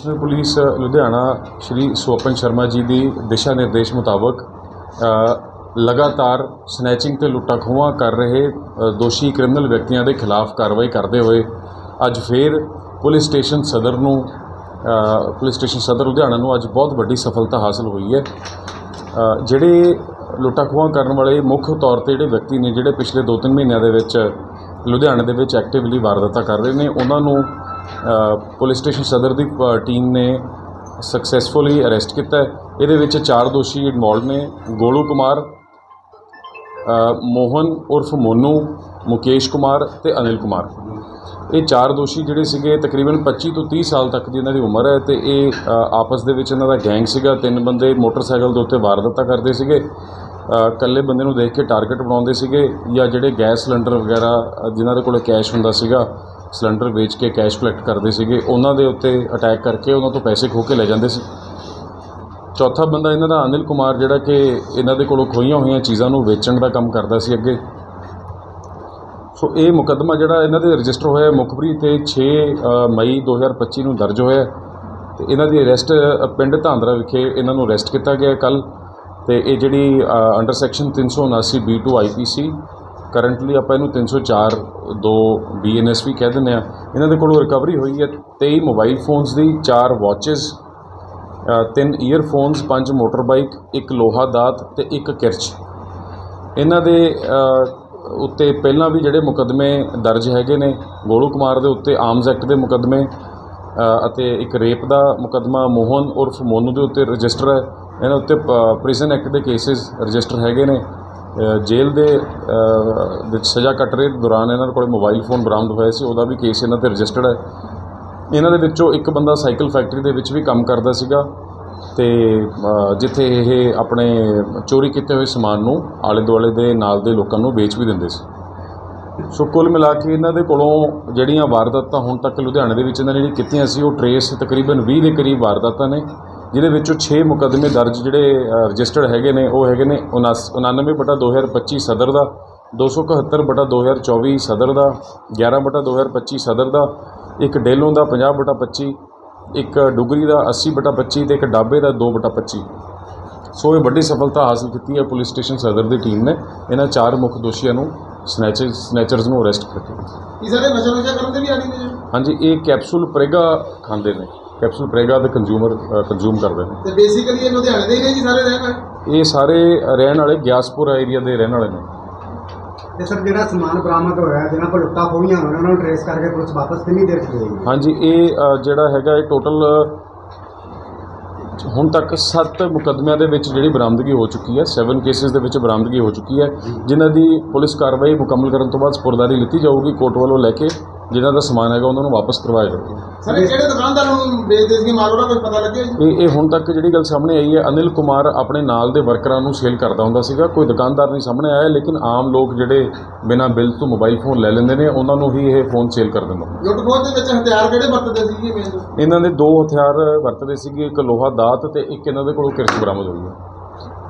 Commissioner police Ludhiana Shri Sopan Sharma ji ਦੀ ਦਿਸ਼ਾ ਨਿਰਦੇਸ਼ ਮੁਤਾਬਕ ਲਗਾਤਾਰ ਸਨੈਚਿੰਗ ਤੇ ਲੁੱਟਾਂ ਖੋਹਾਂ ਕਰ ਰਹੇ ਦੋਸ਼ੀ ਕ੍ਰਿਮੀਨਲ ਵਿਅਕਤੀਆਂ ਦੇ ਖਿਲਾਫ ਕਾਰਵਾਈ ਕਰਦੇ ਹੋਏ ਅੱਜ ਫੇਰ ਪੁਲਿਸ ਸਟੇਸ਼ਨ ਸਦਰ ਨੂੰ ਪੁਲਿਸ ਸਟੇਸ਼ਨ ਸਦਰ ਲੁਧਿਆਣਾ ਨੂੰ ਅੱਜ ਬਹੁਤ ਵੱਡੀ ਸਫਲਤਾ ਹਾਸਲ ਹੋਈ ਹੈ। ਜਿਹੜੇ ਲੁੱਟਾਂ ਖੋਹਾਂ ਕਰਨ ਵਾਲੇ ਮੁੱਖ ਤੌਰ ਤੇ ਜਿਹੜੇ ਵਿਅਕਤੀ ਨੇ, ਜਿਹੜੇ ਪਿਛਲੇ 2-3 ਮਹੀਨਿਆਂ ਦੇ ਵਿੱਚ ਲੁਧਿਆਣੇ ਦੇ ਵਿੱਚ ਐਕਟਿਵਲੀ ਵਾਰਦਾਤਾਂ ਕਰ ਰਹੇ ਨੇ, ਉਹਨਾਂ ਨੂੰ ਪੁਲਿਸ ਸਟੇਸ਼ਨ ਸਦਰ ਦੀ ਪ- ਟੀਮ ਨੇ ਸਕਸੈਸਫੁਲੀ ਅਰੈਸਟ ਕੀਤਾ ਇਹਦੇ ਵਿੱਚ ਚਾਰ ਦੋਸ਼ੀ ਇਨਵੋਲਡ ਨੇ ਗੋਲੂ ਕੁਮਾਰ ਮੋਹਨ ਉਰਫ ਮੋਨੂ ਮੁਕੇਸ਼ ਕੁਮਾਰ ਤੇ ਅਨਿਲ ਕੁਮਾਰ। ਇਹ ਚਾਰ ਦੋਸ਼ੀ ਜਿਹੜੇ ਸੀਗੇ ਤਕਰੀਬਨ 25 ਤੋਂ 30 ਸਾਲ ਤੱਕ ਦੀ ਇਹਨਾਂ ਦੀ ਉਮਰ ਹੈ ਤੇ ਇਹ ਆਪਸ ਦੇ ਵਿੱਚ ਇਹਨਾਂ ਦਾ ਗੈਂਗ ਸੀਗਾ। ਤਿੰਨ ਬੰਦੇ ਮੋਟਰਸਾਈਕਲ ਦੇ ਉੱਤੇ ਵਾਰਦਾਤਾਂ ਕਰਦੇ ਸੀਗੇ। ਅ, ਇਕੱਲੇ ਬੰਦੇ ਨੂੰ ਦੇਖ ਕੇ ਟਾਰਗੇਟ ਬਣਾਉਂਦੇ ਸੀਗੇ ਜਾਂ ਜਿਹੜੇ ਗੈਸ ਸਿਲੰਡਰ ਵਗੈਰਾ ਅ, ਜਿਨ੍ਹਾਂ ਦੇ ਕੋਲ ਕੈਸ਼ ਹੁੰਦਾ ਸੀਗਾ ਸਿਲੰਡਰ ਵੇਚ ਕੇ ਕੈਸ਼ ਕਲੈਕਟ ਕਰਦੇ ਸੀਗੇ ਉਹਨਾਂ ਦੇ ਉੱਤੇ ਅਟੈਕ ਕਰਕੇ ਉਹਨਾਂ ਤੋਂ ਪੈਸੇ ਖੋਹ ਕੇ ਲੈ ਜਾਂਦੇ ਸੀ। ਚੌਥਾ ਬੰਦਾ ਇਹਨਾਂ ਦਾ ਅਨਿਲ ਕੁਮਾਰ ਜਿਹੜਾ ਕਿ ਇਹਨਾਂ ਦੇ ਕੋਲੋਂ ਖੋਈਆਂ ਹੋਈਆਂ ਚੀਜ਼ਾਂ ਨੂੰ ਵੇਚਣ ਦਾ ਕੰਮ ਕਰਦਾ ਸੀ ਅੱਗੇ। ਸੋ ਇਹ ਮੁਕੱਦਮਾ ਜਿਹੜਾ ਇਹਨਾਂ ਦੇ ਰਜਿਸਟਰ ਹੋਇਆ ਹੈ ਮੁਖਬਰੀ ਤੇ 6 ਅ, ਮਈ 2025 ਨੂੰ ਦਰਜ ਹੋਇਆ ਹੈ। ਤੇ ਇਹਨਾਂ ਦੀ ਅਰੈਸਟ ਪਿੰਡ ਧਾਂਦਰਾ ਵਿਖੇ ਇਹਨਾਂ ਨੂੰ ਅਰੈਸਟ ਕੀਤਾ ਗਿਆ ਕੱਲ ਤੇ ਇਹ ਜਿਹੜੀ under section 379 B2 IPC currently ਆਪਾਂ ਇਹਨੂੰ 304 2 ਬੀਐਨਐਸ ਵੀ ਕਹਿ ਦਿੰਦੇ ਆ ਇਹਨਾਂ ਦੇ ਕੋਲੋਂ ਰਿਕਵਰੀ ਹੋਈ ਹੈ 23 ਮੋਬਾਈਲ ਫੋਨਸ ਦੀ 4 ਵਾਚਸ ਤਿੰਨ ਈਅਰਫੋਨਸ ਪੰਜ ਮੋਟਰ ਬਾਈਕ ਇੱਕ ਲੋਹਾ ਦਾਤ ਤੇ ਇੱਕ ਕਿਰਚ। ਇਹਨਾਂ ਦੇ ਉੱਤੇ ਪਹਿਲਾਂ ਵੀ ਜਿਹੜੇ ਮੁਕੱਦਮੇ ਦਰਜ ਹੈਗੇ ਨੇ, ਗੋਲੂ ਕੁਮਾਰ ਦੇ ਉੱਤੇ ਆਰਮਸ ਐਕਟ ਦੇ ਮੁਕੱਦਮੇ ਅਤੇ ਇੱਕ ਰੇਪ ਦਾ ਮੁਕੱਦਮਾ ਮੋਹਨ ਉਰਫ ਮੋਨੂ ਦੇ ਉੱਤੇ ਰਜਿਸਟਰ ਹੈ। ਇਹਨਾਂ ਉੱਤੇ ਪ੍ਰਿਜ਼ਨ ਐਕਟ ਦੇ ਕੇਸਿਸ ਰਜਿਸਟਰ ਹੈਗੇ ਨੇ। ਜੇਲ੍ਹ ਦੇ ਵਿੱਚ ਸਜ਼ਾ ਕੱਟ ਰਹੇ ਦੌਰਾਨ ਇਹਨਾਂ ਕੋਲ ਮੋਬਾਈਲ ਫੋਨ ਬਰਾਮਦ ਹੋਇਆ ਸੀ, ਉਹਦਾ ਵੀ ਕੇਸ ਇਹਨਾਂ ਤੇ ਰਜਿਸਟਰਡ ਹੈ। ਇਹਨਾਂ ਦੇ ਵਿੱਚੋਂ ਇੱਕ ਬੰਦਾ ਸਾਈਕਲ ਫੈਕਟਰੀ ਦੇ ਵਿੱਚ ਵੀ ਕੰਮ ਕਰਦਾ ਸੀਗਾ ਤੇ ਜਿੱਥੇ ਇਹ ਆਪਣੇ ਚੋਰੀ ਕੀਤੇ ਹੋਏ ਸਮਾਨ ਨੂੰ ਆਲੇ ਦੁਆਲੇ ਦੇ ਨਾਲ ਦੇ ਲੋਕਾਂ ਨੂੰ ਵੇਚ ਵੀ ਦਿੰਦੇ ਸੀ। ਸੋ ਕੁੱਲ ਮਿਲਾ ਕੇ ਇਹਨਾਂ ਦੇ ਕੋਲੋਂ ਜਿਹੜੀਆਂ ਵਾਰਦਾਤਾਂ ਹੁਣ ਤੱਕ ਲੁਧਿਆਣੇ ਦੇ ਵਿੱਚ ਇਹਨਾਂ ਨੇ ਜਿਹੜੀਆਂ ਕੀਤੀਆਂ ਸੀ, ਉਹ ਟਰੇਸ ਤਕਰੀਬਨ 20 ਦੇ ਕਰੀਬ ਵਾਰਦਾਤਾਂ ਨੇ। ਜਿਹਦੇ ਵਿੱਚੋਂ 6 ਮੁਕੱਦਮੇ ਦਰਜ ਜਿਹੜੇ ਰਜਿਸਟਰਡ ਹੈਗੇ ਨੇ ਉਹ ਹੈਗੇ ਨੇ 99 ਬਟਾ 2025 ਸਦਰ ਦਾ 271 ਬਟਾ 2024 ਸਦਰ ਦਾ 11 ਬਟਾ 2025 ਸਦਰ ਦਾ ਇੱਕ ਡੇਲੋਂ ਦਾ 50 ਬਟਾ 25 ਇੱਕ ਡੁਗਰੀ ਦਾ 80 ਬਟਾ 25 ਤੇ ਇੱਕ ਡਾਬੇ ਦਾ 2 ਬਟਾ 25 ਸੋ ਇਹ ਵੱਡੀ ਸਫਲਤਾ ਹਾਸਲ ਕੀਤੀ ਹੈ ਪੁਲਿਸ ਸਟੇਸ਼ਨ ਸਦਰ ਦੀ ਟੀਮ ਨੇ। ਇਹਨਾਂ ਚਾਰ ਮੁੱਖ ਦੋਸ਼ੀਆਂ ਨੂੰ ਸਨੈਚਰ ਸਨੈਚਰਸ ਨੂੰ ਅਰੈਸਟ ਕਰਕੇ ਇਹ ਸਾਰੇ ਨਸ਼ਾ ਨੁਸ਼ਾ ਕਰਨ ਤੇ ਵੀ ਆਦੀ ਨੇ ਹਾਂਜੀ ਇਹ ਕੈਪਸੂਲ ਪ੍ਰੇਗਾ ਖਾਂਦੇ ਨੇ। ਕੈਪਸੂਲ ਪ੍ਰੇਗਾ ਦੇ ਕੰਜ਼ੂਮਰ ਕੰਜ਼ੂਮ ਕਰਦੇ ਨੇ। ਤੇ ਬੇਸਿਕਲੀ ਇਹ ਲੁਧਿਆਣੇ ਦੇ ਹੀ ਨੇ ਜੀ ਸਾਰੇ ਰਹਿਣ ਵਾਲੇ? ਇਹ ਸਾਰੇ ਰਹਿਣ ਵਾਲੇ ਗਿਆਸਪੁਰ ਏਰੀਆ ਦੇ ਰਹਿਣ ਵਾਲੇ ਨੇ। ਤੇ ਸਰ ਜਿਹੜਾ ਸਮਾਨ ਬਰਾਮਦ ਹੋਇਆ ਜਿਹਨਾਂ ਕੋਲ ਲੁੱਟਾਂ ਖੋਹੀਆਂ ਉਹਨਾਂ ਨੂੰ ਟਰੇਸ ਕਰਕੇ ਪੁਲਿਸ ਵਾਪਸ ਕਿੰਨੀ ਦੇਰ ਚ ਦੇਗੀ ਹਾਂਜੀ ਇਹ ਜਿਹੜਾ ਹੈਗਾ ਇਹ ਟੋਟਲ ਹੁਣ ਤੱਕ 7 ਮੁਕੱਦਮਿਆਂ ਦੇ ਵਿੱਚ ਜਿਹੜੀ ਬਰਾਮਦਗੀ ਹੋ ਚੁੱਕੀ ਹੈ 7 ਕੇਸਿਸ ਦੇ ਵਿੱਚ ਬਰਾਮਦਗੀ ਹੋ ਚੁੱਕੀ ਹੈ ਜਿਨ੍ਹਾਂ ਦੀ ਪੁਲਿਸ ਕਾਰਵਾਈ ਮੁਕੰਮਲ ਕਰਨ ਤੋਂ ਬਾਅਦ ਸਪੁਰਦਾਰੀ ਲਿੱਤੀ ਜਾਊਗੀ ਕੋਰਟ ਵੱਲੋਂ ਲੈ ਕੇ ਜਿਨ੍ਹਾਂ ਦਾ ਸਮਾਨ ਹੈਗਾ ਉਹਨਾਂ ਨੂੰ ਵਾਪਸ ਕਰਵਾਇਆ ਜਾਊਗਾ ਸਰ ਇਹ ਕਿਹੜੇ ਦੁਕਾਨਦਾਰ ਨੂੰ ਵੇਚਦੇ ਸੀ ਉਹਦਾ ਕੁਝ ਪਤਾ ਲੱਗਿਆ ਜੀ? ਇਹ ਇਹ ਹੁਣ ਤੱਕ ਜਿਹੜੀ ਗੱਲ ਸਾਹਮਣੇ ਆਈ ਹੈ ਅਨਿਲ ਕੁਮਾਰ ਆਪਣੇ ਨਾਲ ਦੇ ਵਰਕਰਾਂ ਨੂੰ ਸੇਲ ਕਰਦਾ ਹੁੰਦਾ ਸੀਗਾ। ਕੋਈ ਦੁਕਾਨਦਾਰ ਨਹੀਂ ਸਾਹਮਣੇ ਆਇਆ ਲੇਕਿਨ ਆਮ ਲੋਕ ਜਿਹੜੇ ਬਿਨਾਂ ਬਿੱਲ ਤੋਂ ਮੋਬਾਈਲ ਫੋਨ ਲੈ ਲੈਂਦੇ ਨੇ ਉਹਨਾਂ ਨੂੰ ਹੀ ਇਹ ਫੋਨ ਸੇਲ ਕਰ ਦਿੰਦਾ ਲੁੱਟ ਖੋਹ ਦੇ ਵਿੱਚ ਹਥਿਆਰ ਕਿਹੜੇ ਵਰਤਦੇ ਸੀ ਜੀ ਮੇਨ ਇਹਨਾਂ ਦੇ ਦੋ ਹਥਿਆਰ ਵਰਤਦੇ ਸੀਗੇ ਇੱਕ ਲੋਹਾ ਦਾਤ ਤੇ ਇੱਕ ਇਹਨਾਂ ਦੇ ਕੋਲੋਂ ਕਿਰਚ ਬਰਾਮਦ ਹੋਈ ਹੈ।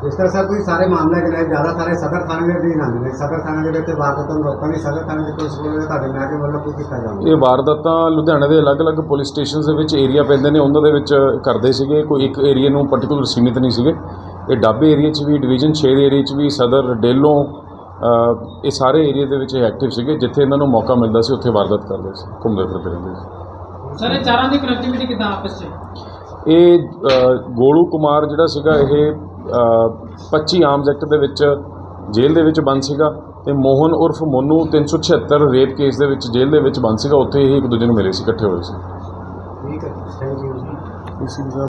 ਜਿਸ ਤਰ੍ਹਾਂ ਸਰ ਤੁਸੀਂ ਸਾਰੇ ਮਾਮਲੇ ਜਿਹੜੇ ਜ਼ਿਆਦਾ ਸਾਰੇ ਸਦਰ ਥਾਣੇ ਦੇ ਅਧੀਨ ਆਉਂਦੇ ਨੇ। ਸਦਰ ਥਾਣੇ ਦੇ ਵਿੱਚ ਵਾਰਦਾਤਾਂ ਨੂੰ ਰੋਕਣ ਲਈ ਸਦਰ ਥਾਣੇ ਦੇ ਪੁਲਿਸ ਵੱਲੋਂ ਤੁਹਾਡੇ ਮਹਿਕਮੇ ਵੱਲੋਂ ਕੀ ਕੀਤਾ ਜਾਂਦਾ ਇਹ ਵਾਰਦਾਤਾਂ ਲੁਧਿਆਣੇ ਦੇ ਅਲੱਗ-ਅਲੱਗ ਪੁਲਿਸ ਸਟੇਸ਼ਨਸ ਦੇ ਵਿੱਚ ਏਰੀਆ ਪੈਂਦੇ ਨੇ। ਉਹਨਾਂ ਦੇ ਵਿੱਚ ਕਰਦੇ ਸੀਗੇ। ਕੋਈ ਇੱਕ ਏਰੀਆ ਨੂੰ ਪਾਰਟਿਕੂਲਰ ਸੀਮਿਤ ਨਹੀਂ ਸੀਗੇ। ਇਹ ਡਾਬੇ ਏਰੀਆ 'ਚ ਵੀ ਡਿਵੀਜ਼ਨ 6 ਦੇ ਏਰੀਆ 'ਚ ਵੀ ਸਦਰ ਡੇਲੋਂ ਇਹ ਸਾਰੇ ਏਰੀਆ ਦੇ ਵਿੱਚ ਐਕਟਿਵ ਸੀਗੇ। ਜਿੱਥੇ ਇਹਨਾਂ ਨੂੰ ਮੌਕਾ ਮਿਲਦਾ ਸੀ ਉੱਥੇ ਵਾਰਦਾਤ ਕਰਦੇ ਸੀ। ਘੁੰਮਦੇ ਫਿਰਦੇ ਰਹਿੰਦੇ ਸੀ। ਸਰ ਇਹ ਚਾਰਾਂ ਦੀ ਕਨੈਕਟੀਵਿਟੀ ਕਿੱਦਾਂ ਆਪਸ 'ਚ? ਇਹ ਗੋਲੂ ਕੁਮਾਰ ਜਿਹੜਾ ਸੀਗਾ ਇਹ 25 ਆਰਮਸ ਐਕਟ ਦੇ ਵਿੱਚ ਜੇਲ੍ਹ ਦੇ ਵਿੱਚ ਬੰਦ ਸੀਗਾ ਤੇ ਮੋਹਨ ਉਰਫ ਮੋਨੂ 376 ਰੇਪ ਕੇਸ ਦੇ ਵਿੱਚ ਜੇਲ੍ਹ ਦੇ ਵਿੱਚ ਬੰਦ ਸੀਗਾ ਉੱਥੇ ਇਹ ਇੱਕ ਦੂਜੇ ਨੂੰ ਮਿਲੇ ਸੀ ਇਕੱਠੇ ਹੋਏ ਸੀ। ਠੀਕ ਹੈ ਥੈਂਕ ਯੂ ਇਸੀ